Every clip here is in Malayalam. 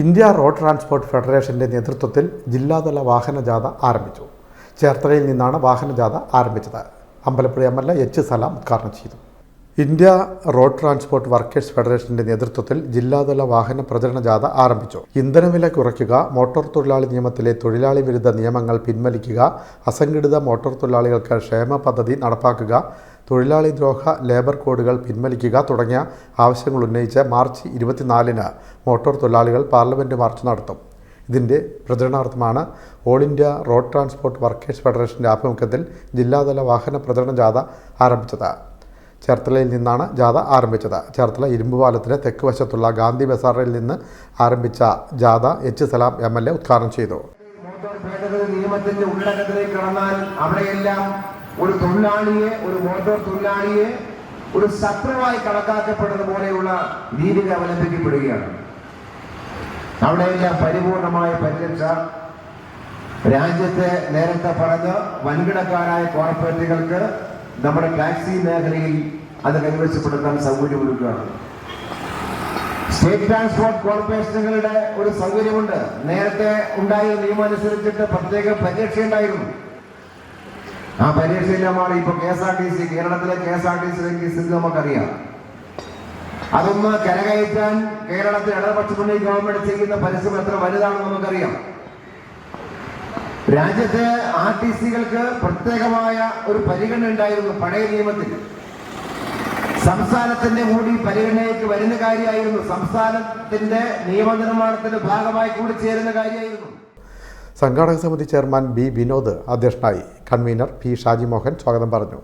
ഇന്ത്യ റോഡ് ട്രാൻസ്പോർട്ട് ഫെഡറേഷന്റെ നേതൃത്വത്തിൽ ജില്ലാതല വാഹനജാഥ ആരംഭിച്ചു. ചേർത്തലയിൽ നിന്നാണ് വാഹനജാഥ ആരംഭിച്ചത്. Ambalappuzha M L A H Salam ഉദ്ഘാടനം ചെയ്തു. ഇന്ത്യ റോഡ് ട്രാൻസ്പോർട്ട് വർക്കേഴ്സ് ഫെഡറേഷന്റെ നേതൃത്വത്തിൽ ജില്ലാതല വാഹന പ്രചരണ ജാഥ ആരംഭിച്ചു. ഇന്ധനവില കുറയ്ക്കുക മോട്ടോർ തൊഴിലാളി നിയമത്തിലെ തൊഴിലാളി വിരുദ്ധ നിയമങ്ങൾ പിൻവലിക്കുക അസംഘടിത മോട്ടോർ തൊഴിലാളികൾക്ക് ക്ഷേമ പദ്ധതി നടപ്പാക്കുക തൊഴിലാളി ദ്രോഹ ലേബർ കോഡുകൾ പിൻവലിക്കുക തുടങ്ങിയ ആവശ്യങ്ങൾ ഉന്നയിച്ച് മാർച്ച് ഇരുപത്തിനാലിന് മോട്ടോർ തൊഴിലാളികൾ പാർലമെന്റ് മാർച്ച് നടത്തും. ഇതിന്റെ പ്രചരണാർത്ഥമാണ് all India road transport workers ഫെഡറേഷന്റെ ആഭിമുഖ്യത്തിൽ ജില്ലാതല വാഹന പ്രചരണ ജാഥ ആരംഭിച്ചത്. ചേർത്തലയിൽ നിന്നാണ് ജാഥ ആരംഭിച്ചത്. ചേർത്തല ഇരുമ്പുപാലത്തിന് തെക്ക് വശത്തുള്ള ഗാന്ധി ബസാറിൽ നിന്ന് ആരംഭിച്ച ജാഥ H Salam M L A ഉദ്ഘാടനം ചെയ്തു. നിയമത്തിന്റെ ഉള്ളടക്കത്തിലേക്ക് കടന്നാൽ അവിടെയെല്ലാം ഒരു തൊഴിലാളിയെ ഒരു മോട്ടോർ തൊഴിലാളിയെ ഒരു ശത്രുവായി കണക്കാക്കപ്പെടുന്ന പോലെയുള്ള രീതികൾ അവലംബിക്കപ്പെടുകയാണ്. അവിടെയെല്ലാം പരിപൂർണമായ പരിരക്ഷ. രാജ്യത്തെ നേരത്തെ പറഞ്ഞ വൻകിടക്കാരായ കോർപ്പറേറ്റുകൾക്ക് നമ്മുടെ ടാക്സി മേഖലയിൽ അത് കൈവശപ്പെടുത്താൻ സൗകര്യമൊരുക്കുകയാണ്. സ്റ്റേറ്റ് ട്രാൻസ്പോർട്ട് കോർപ്പറേഷനുകളുടെ ഒരു സൗകര്യമുണ്ട്. നേരത്തെ ഉണ്ടായ നിയമം അനുസരിച്ചിട്ട് പ്രത്യേക പരിരക്ഷ ഉണ്ടായിരുന്നു ആ പരീക്ഷയിലാണ് ഇപ്പൊ K S R T C കേരളത്തിലെ കെ എസ് ആർ ടി സിയിലേക്ക് സ്ഥിതി നമുക്കറിയാം. അതൊന്ന് കരകയറ്റാൻ കേരളത്തിൽ ഇടതുപക്ഷ മുന്നണി ഗവൺമെന്റ് ചെയ്യുന്ന പരിശ്രമം എത്ര വലുതാണെന്ന് നമുക്കറിയാം. രാജ്യത്തെ ആർ ടി സികൾക്ക് പ്രത്യേകമായ ഒരു പരിഗണന ഉണ്ടായിരുന്നു പഴയ നിയമത്തിൽ. സംസ്ഥാനത്തിന്റെ കൂടി പരിഗണനയ്ക്ക് വരുന്ന കാര്യമായിരുന്നു. സംസ്ഥാനത്തിന്റെ നിയമനിർമ്മാണത്തിന്റെ ഭാഗമായി കൂടി ചേരുന്ന കാര്യമായിരുന്നു. സംഘാടക സമിതി ചെയർമാൻ ബി വിനോദ് അധ്യക്ഷനായി കൺവീനർ പി ഷാജി മോഹൻ സ്വാഗതം പറഞ്ഞു.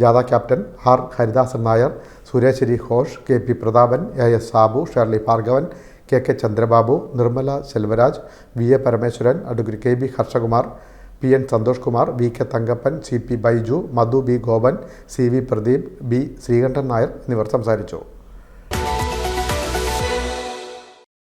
ജാഥ captain R Haridasan Nair Sureshwari Ghosh K P Prathapan A S Sabu Shirley Bhargavan K K Chandrababu Nirmala Selvaraj V A Parameswaran advocate K B Harshakumar P N Santhosh Kumar V K Thankappan C P Baiju Madhu B Gopan C V Pradeep B Sreekantan Nair എന്നിവർ സംസാരിച്ചു.